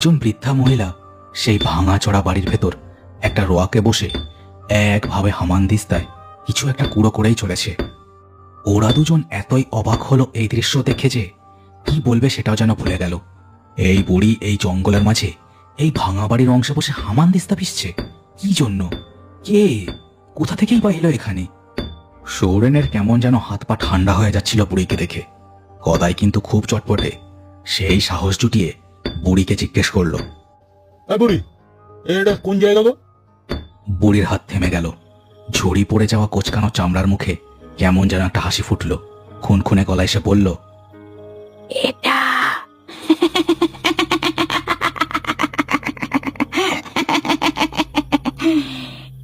একজন বৃদ্ধা মহিলা সেই ভাঙা চড়া বাড়ির ভেতর একটা রোয়াকে বসে একভাবে হামান দিস্তায় কিছু একটা কুড়ো করেই চলেছে। ওরা দুজন এতই অবাক হলো এই দৃশ্য দেখে যে কি বলবে সেটাও যেন ভুলে গেল। এই বুড়ি এই জঙ্গলের মাঝে এই ভাঙা বাড়ির অংশে বসে হামান দিস্তা পিসছে। কি জন্য? কে? কোথা থেকেই বা এলো এখানে? সৌরেনের কেমন যেন হাত পা ঠান্ডা হয়ে যাচ্ছিল বুড়িকে দেখে। কদাই কিন্তু খুব চটপটে সেই সাহস জুটিয়ে বুড়িকে জিজ্ঞেস করল এই বুড়ি এটা কোন জায়গা গো? বুড়ির হাত থেমে গেল। ঝুড়ি পড়ে যাওয়া কোচকানো চামড়ার মুখে কেমন যেন একটা হাসি ফুটলো। খুন খুনে গলায় সে বলল এটা।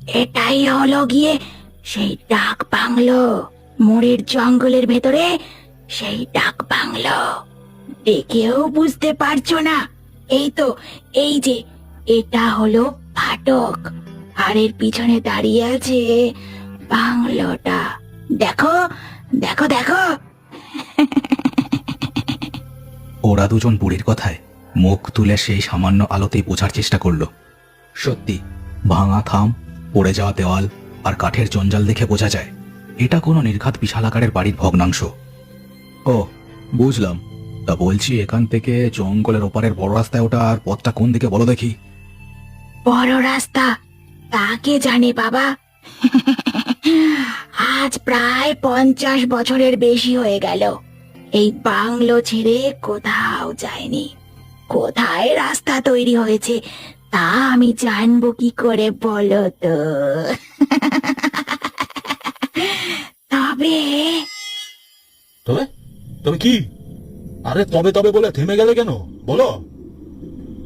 এটাই হলো গিয়ে সেই ডাক বাংলো। মোড়ের জঙ্গলের ভেতরে সেই ডাক বাংলো। দেখেও বুঝতে পারছ না। এই তো এই যে, এটা হলো ফাটক। আর এর পিছনে দাঁড়িয়ে আছে বাংলোটা। দেখো দেখো দেখো। ওরা দুজন বুড়ির কথায় মুখ তুলে সেই সামান্য আলোতেই বোঝার চেষ্টা করল। সত্যি, ভাঙা থাম, পড়ে যাওয়া দেওয়াল আর কাঠের জঞ্জাল দেখে বোঝা যায়, এটা কোনো নির্ঘাত বিশাল আকারের বাড়ির ভগ্নাংশ। ও, বুঝলাম। তা বলছি এখান থেকে জঙ্গলের ওপারের বড় রাস্তায় ওটা আর পথটা কোন দিকে বলো দেখি। বড় রাস্তা? তাকে জানে বাবা? আজ প্রায় পঞ্চাশ বছরের বেশি হয়ে গেল। এই বাংলো ছেড়ে কোথাও যায়নি। কোথায় রাস্তা তৈরি হয়েছে তা আমি জানব কি করে বলো তো। তবে তবে? তবে কি? আরে তবে তবে বলে থেমে গেলে কেন? বলো।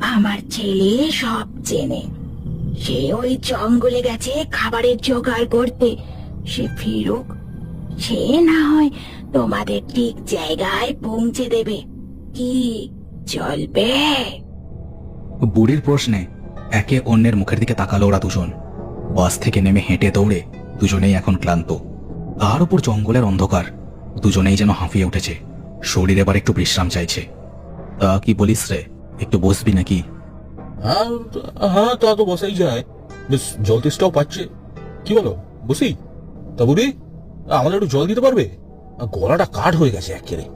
আমার ছেলে সব চেনে। সে ওই জঙ্গলে গেছে খাবারের জোগাড় করতে। সে ফিরুক সে না হয় তোমাদের ঠিক জায়গায় পৌঁছে দেবে। কি চলবে? বুড়ির প্রশ্নে একে অন্যের মুখের দিকে তাকালো ওরা দুজন। বাস থেকে নেমে হেঁটে দৌড়ে দুজনেই এখন ক্লান্ত। তার উপর জঙ্গলের অন্ধকার দুজনেই যেন হাঁফিয়ে উঠেছে। শরীর এবার একটু বিশ্রাম চাইছে। তা কি বলিস রে একটু বসবি নাকি? হ্যাঁ হ্যাঁ তা তো বসাই যায়। বেশ জল তেষ্টাও পাচ্ছে। কি বলো বসি? তা বুড়ি আমাদের একটু জল দিতে পারবে? গলাটা কাঠ হয়ে গেছে একেবারে।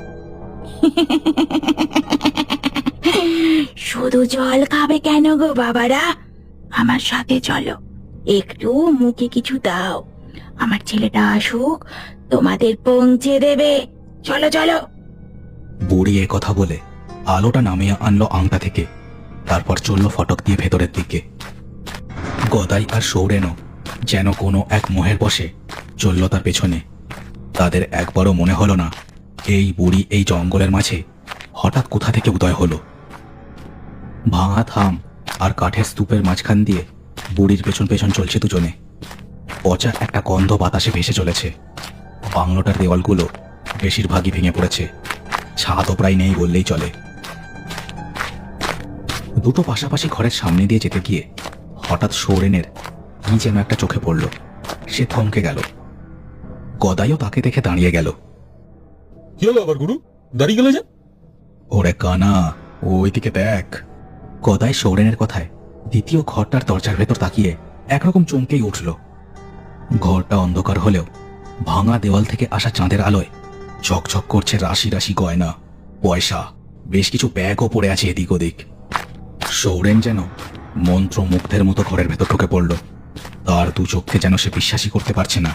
শুধু জল খাবে কেন গো বাবারা? আমার সাথে চলো একটু মুখে কিছু দাও। আমার ছেলেটা আসুক তোমাদের পৌঁছে দেবে। চলো চলো। বুড়ি এ কথা বলে আলোটা নামিয়ে আনলো আংটা থেকে। তারপর চলল ফটক দিয়ে ভেতরের দিকে। গদাই আর সৌরেনও যেন কোনো এক মোহের বসে চলল তার পেছনে। তাদের একবারও মনে হলো না, এই বুড়ি এই জঙ্গলের মাঝে হঠাৎ কোথা থেকে উদয় হলো। ভাঙা থাম আর কাঠের স্তূপের মাঝখান দিয়ে বুড়ির পেছন পেছন চলছে দুজনে। পচা একটা গন্ধ বাতাসে ভেসে চলেছে। বাংলোটার দেওয়ালগুলো বেশিরভাগই ভেঙে পড়েছে। ছাদও প্রায় নেই বললেই চলে। দুটো পাশাপাশি ঘরের সামনে দিয়ে যেতে গিয়ে হঠাৎ সৌরেনের কি যেন একটা চোখে পড়ল। সে থমকে গেল। গদাইও তাকে দেখে দাঁড়িয়ে গেল। কি হলো আবার গুরু? দাঁড়িয়ে গেলে যে? ওরে কানা ওইদিকে দেখ। গদাই সৌরেনের কথায় দ্বিতীয় ঘরটার দরজার ভেতর তাকিয়ে একরকম চমকেই উঠল। ঘরটা অন্ধকার হলেও ভাঙা দেওয়াল থেকে আসা চাঁদের আলোয় ঝকঝক করছে রাশি রাশি গয়না, পয়সা, বেশ কিছু ব্যাগও পড়ে আছে এদিক ওদিক। সৌরেন যেন মন্ত্র মুগ্ধের মতো ঘরের ভেতর ঢুকে পড়ল। তার দু চোখকে যেন সে বিশ্বাসই করতে পারছে না।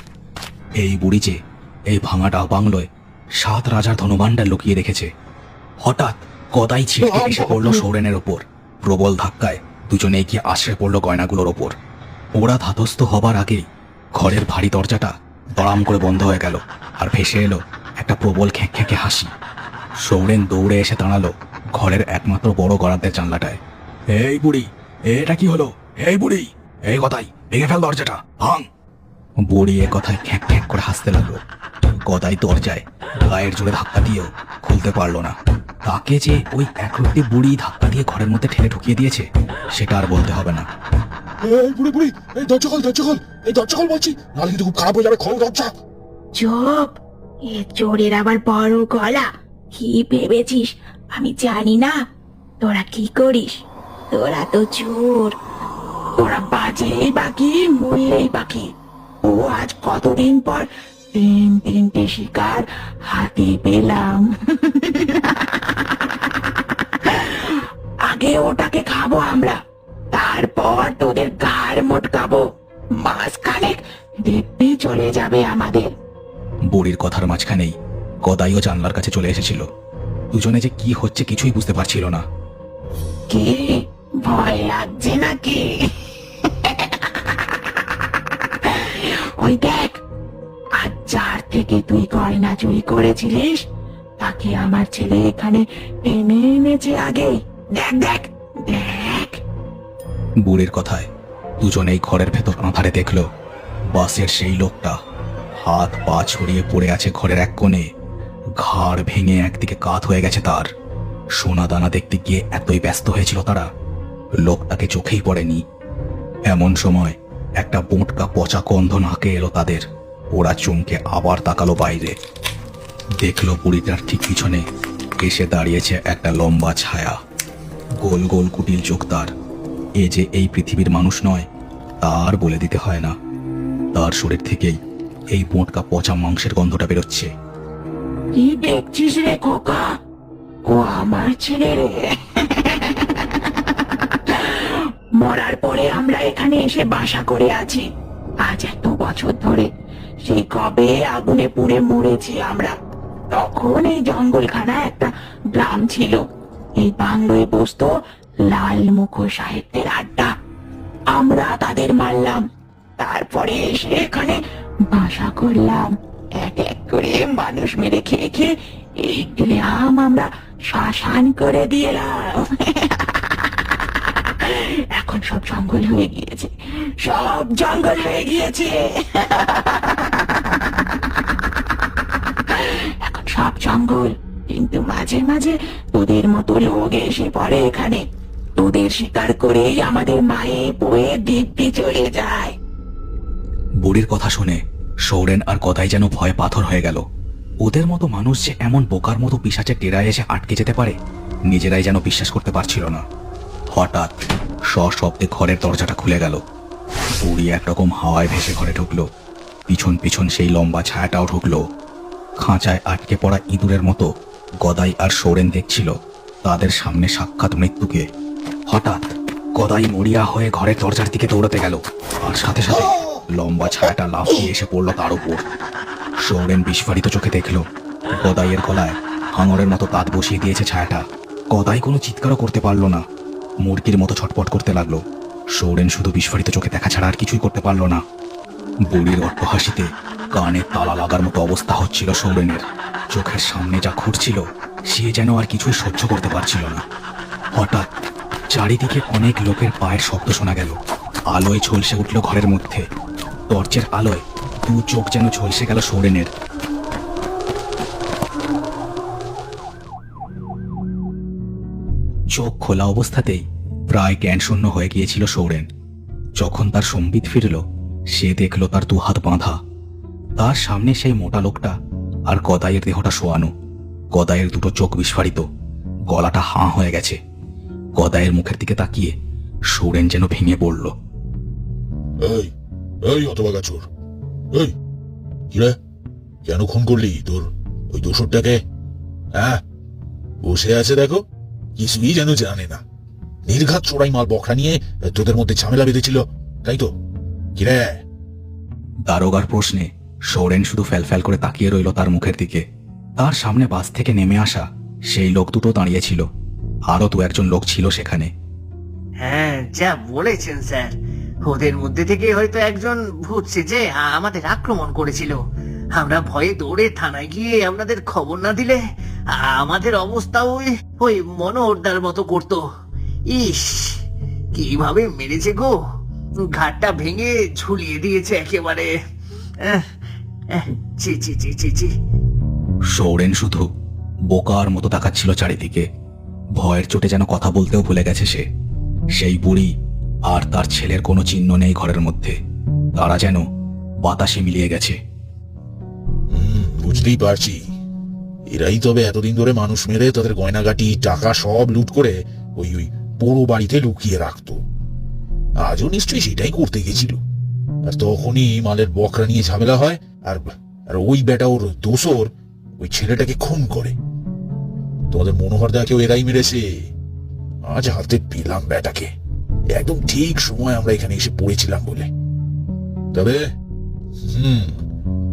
এই বুড়ি যে এই ভাঙা বাংলোয় সাত রাজার ধনভাণ্ডার লুকিয়ে রেখেছে। হঠাৎ কদাই ছিটকে এসে পড়ল সৌরেনের ওপর। প্রবল ধাক্কায় দুজনে গিয়ে আশ্রয় পড়ল গয়নাগুলোর ওপর। ওরা ধাতস্থ হবার আগেই ঘরের ভারী দরজাটা দড়াম করে বন্ধ হয়ে গেল আর ভেসে এলো একটা প্রবল খ্যাঁক খ্যাঁকে হাসি। সৌরেন দৌড়ে এসে দাঁড়াল ঘরের একমাত্র বড় গড়াতের জানলাটায়। এই বুড়ি এটা কি হলো? এই বুড়ি এই কথাই ভেঙে ফেল দরজাটা ভাঙ! বুড়ি এ কথায় খ্যাঁক খ্যাঁক করে হাসতে লাগল। গদাই দরজায় গায়ের জোরে ধাক্কা দিয়েও খুলতে পারল না। তাকে যে ওই একরত্তি বুড়ি ধাক্কা দিয়ে ঘরের মধ্যে ঠেলে ঢুকিয়ে দিয়েছে সেটা আর বলতে হবে না। এই বুড়ি বুড়ি এই দরজা খোল দরজা খোল এই দরজা খোল বলছি নাহলে কিন্তু খুব খারাপ হয়ে যাবে খোল দরজা। চুপ এ চোরের আবার বড় গলা। কি ভেবেছিস? আমি জানি না। তোরা কি করিস? তোরা তো চোর। তোরা বাজলেই বাকি মরলেই বাকি। ও আজ কতদিন পর তিন তিনটে শিকার হাতে পেলাম। আগে ওটাকে খাব আমরা, তারপর তোদের ঘাড় মোটকাবো। মাস খানেক দিব্যি চলে যাবে আমাদের। বুড়ির কথার মাঝখানেই গদাইও জানলার কাছে চলে এসেছিল। দুজনে যে কি হচ্ছে কিছুই বুঝতে পারছিল না। কি? ভয় লাগছে নাকি? ওই দেখ আজ যার থেকে তুই গয়না চুরি করেছিলিস তাকে আমার ছেলে এখানে টেনে এনেছে আগে। দেখ দেখ দেখ। বুড়ির কথায় দুজনেই ঘরের ভেতর আঁধারে দেখল বাসের সেই লোকটা। হাত পা ছড়িয়ে পড়ে আছে ঘরের এক কোণে। ঘাড় ভেঙে একদিকে কাত হয়ে গেছে তার। সোনা দানা দেখতে গিয়ে এতই ব্যস্ত হয়েছিল তারা। লোকটাকে চোখেই পড়েনি। এমন সময় একটা বোঁটকা পচা গন্ধ নাকে এলো তাদের। ওরা চমকে আবার তাকালো বাইরে। দেখল বুড়িটার ঠিক পিছনে এসে দাঁড়িয়েছে একটা লম্বা ছায়া। গোল গোল কুটিল চোখ তার। এ যে এই পৃথিবীর মানুষ নয়, তার বলে দিতে হয় না। তার শরীর থেকেই এই বোঁটকা পচা মাংসের গন্ধটা বেরোচ্ছে। কি দেখছিস রে খোকা? ও আমার ছেলে রে। মরার পরে আমরা এখানে এসে বাসা করে আছি। আজ এত বছর ধরে কবে আগুনে পুড়ে মরেছি আমরা? তখন এই জঙ্গলখানা একটা গ্রাম ছিল। এই বাংলোয় বসতো লাল মুখ সাহিত্যের আড্ডা। আমরা তাদের মারলাম। তারপরে এসে এখানে বাসা করলাম। এক এক করে মানুষ মেরে খেয়ে খেয়ে এই গ্রাম আমরা শ্মশান করে দিলাম। এখন সব জঙ্গল হয়ে গিয়েছে। সব জঙ্গল হয়ে গিয়েছে। এখন সব জঙ্গল, কিন্তু মাঝে মাঝে তোদের মতো লোক এসে পড়ে এখানে। তোদের শিকার করেই আমাদের মায়ে বয়ে দিব্যি চলে যায়। বুড়ির কথা শুনে সৌরেন আর কথাই যেন ভয় পাথর হয়ে গেল। ওদের মতো মানুষ যে এমন বোকার মতো পিসাচের টেরায় এসে আটকে যেতে পারে, নিজেরাই যেন বিশ্বাস করতে পারছিল না। হঠাৎ সশব্দে ঘরের দরজাটা খুলে গেল। বুড়ি একরকম হাওয়ায় ভেসে ঘরে ঢুকলো। পিছন পিছন সেই লম্বা ছায়াটাও ঢুকলো। খাঁচায় আটকে পড়া ইঁদুরের মতো গদাই আর সৌরেন দেখছিল তাদের সামনে সাক্ষাৎ মৃত্যুকে। হঠাৎ গদাই মরিয়া হয়ে ঘরের দরজার দিকে দৌড়াতে গেল। আর সাথে সাথে লম্বা ছায়াটা লাফিয়ে এসে পড়ল তার উপর। সৌরেন বিস্ফারিত চোখে দেখল, গদাইয়ের গলায় হাঙরের মতো তাঁত বসিয়ে দিয়েছে ছায়াটা। গদাই কোনো চিৎকারও করতে পারল না। মুরগির মতো ছটপট করতে লাগল। সৌরেন শুধু বিস্ফারিত চোখে দেখা ছাড়া আর কিছুই করতে পারল না। বুড়ির অট্ট হাসিতে কানে তালা লাগার মতো অবস্থা হচ্ছিল সৌরেনের। চোখের সামনে যা ঘুরছিল, সে যেন আর কিছুই সহ্য করতে পারছিল না। হঠাৎ চারিদিকে অনেক লোকের পায়ের শব্দ শোনা গেল। আলোয় ঝলসে উঠল ঘরের মধ্যে। টর্চের আলোয় দু চোখ যেন ঝলসে গেল সৌরেনের। চোখ খোলা অবস্থাতেই প্রায় জ্ঞান শূন্য হয়ে গিয়েছিল সৌরেন। যখন তার সম্বিত ফিরল, সে দেখল তার দুহাত বাঁধা। তার সামনে সেই মোটা লোকটা আর গদাইয়ের দেহটা শোয়ানো। গদাইয়ের দুটো চোখ বিস্ফারিত। গলাটা হাঁ হয়ে গেছে। গদাইয়ের মুখের দিকে তাকিয়ে সৌরেন যেন ভেঙে পড়ল। এই এই হতবাগা চোর এই কিরে কেন খুন করলি তোর ওই দোসরটাকে? হ্যাঁ? বসে আছে দেখো। কিছুই যেন জানে না। নির্ঘাত চোরাই মাল বকরা নিয়ে তোদের মধ্যে ঝামেলা বেঁধেছিল তাই তো? কিরে দারোগার প্রশ্নে সৌরেন শুধু ফ্যালফ্যাল করে তাকিয়ে রইল তার মুখের দিকে। তার সামনে বাস থেকে নেমে আসা সেই লোক দুটো দাঁড়িয়েছিল আরও দু একজন লোক ছিল সেখানে। হ্যাঁ যা বলেছেন স্যার। ওদের মধ্যে থেকে হয়তো একজন ভূত সেজে আমাদের আক্রমণ করেছিল। আমরা ভয়ে দৌড়ে থানায় গিয়ে আপনাদের খবর না দিলে আমাদের অবস্থা ওই ওই মনোহরদার মতো করতো। ইস, কীভাবে মেরেছে গো? ঘাটটা ভেঙে ঝুলিয়ে দিয়েছে একেবারে। ছি ছি ছি ছি ছি। সৌরেন শুধু বোকার মতো তাকাচ্ছিল চারিদিকে। ভয়ের চোটে যেন কথা বলতেও ভুলে গেছে সে। সেই বুড়ি আর তার ছেলের কোনো চিহ্ন নেই ঘরের মধ্যে। তারা যেন বাতাসে মিলিয়ে গেছে। বুঝতেই পারছি। এরাই তবে এতদিন ধরে মানুষ মেরে তাদের গয়নাগাটি, টাকা সব লুট করে ওই ওই বড় বাড়িতে লুকিয়ে রাখতো। আজও নিশ্চয়ই সেটাই করতে গেছিল। আর তখনই মালের বকরা নিয়ে ঝামেলা হয়, আর আর ওই বেটা ওর দোসর ওই ছেলেটাকে খুন করে। তোমাদের মনোহর দাকেও এরাই মেরেছে। আজ হাতে পেলাম বেটাকে। একদম ঠিক সময় আমরা এখানে এসে পড়েছিলাম বলে। তবে, হুম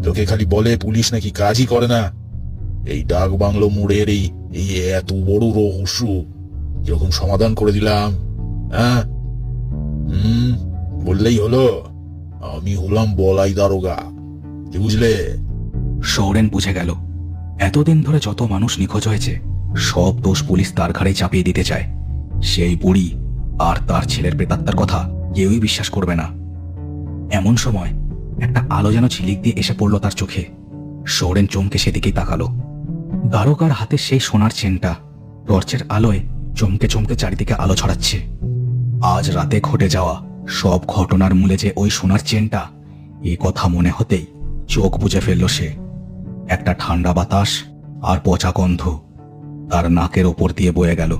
তোকে খালি বলে, পুলিশ নাকি কাজই করে না। এই ডাক বাংলো মোড়ের এই এই এত বড় রহস্য এরকম সমাধান করে দিলাম হ্যাঁ? হুম, বললেই হলো, আমি হলাম বলাই দারোগা বুঝলে? সৌরেন বুঝে গেল, এতদিন ধরে যত মানুষ নিখোঁজ হয়েছে, সব দোষ পুলিশ তার ঘাড়ে চাপিয়ে দিতে চায়। সেই বুড়ি আর তার ছেলের প্রেতাত্মার কথা কেউই বিশ্বাস করবে না। এমন সময় একটা আলো যেন ঝিলিক দিয়ে এসে পড়ল তার চোখে। সৌরেন চমকে সেদিকেই তাকালো। দ্বারকার হাতে সেই সোনার চেনটা টর্চের আলোয় চমকে চমকে চারিদিকে আলো ছড়াচ্ছে। আজ রাতে ঘটে যাওয়া সব ঘটনার মূলে যে ওই সোনার চেনটা, এ কথা মনে হতেই চোখ বুজে ফেলল সে। একটা ঠান্ডা বাতাস আর পচা গন্ধ তার নাকের ওপর দিয়ে বয়ে গেল।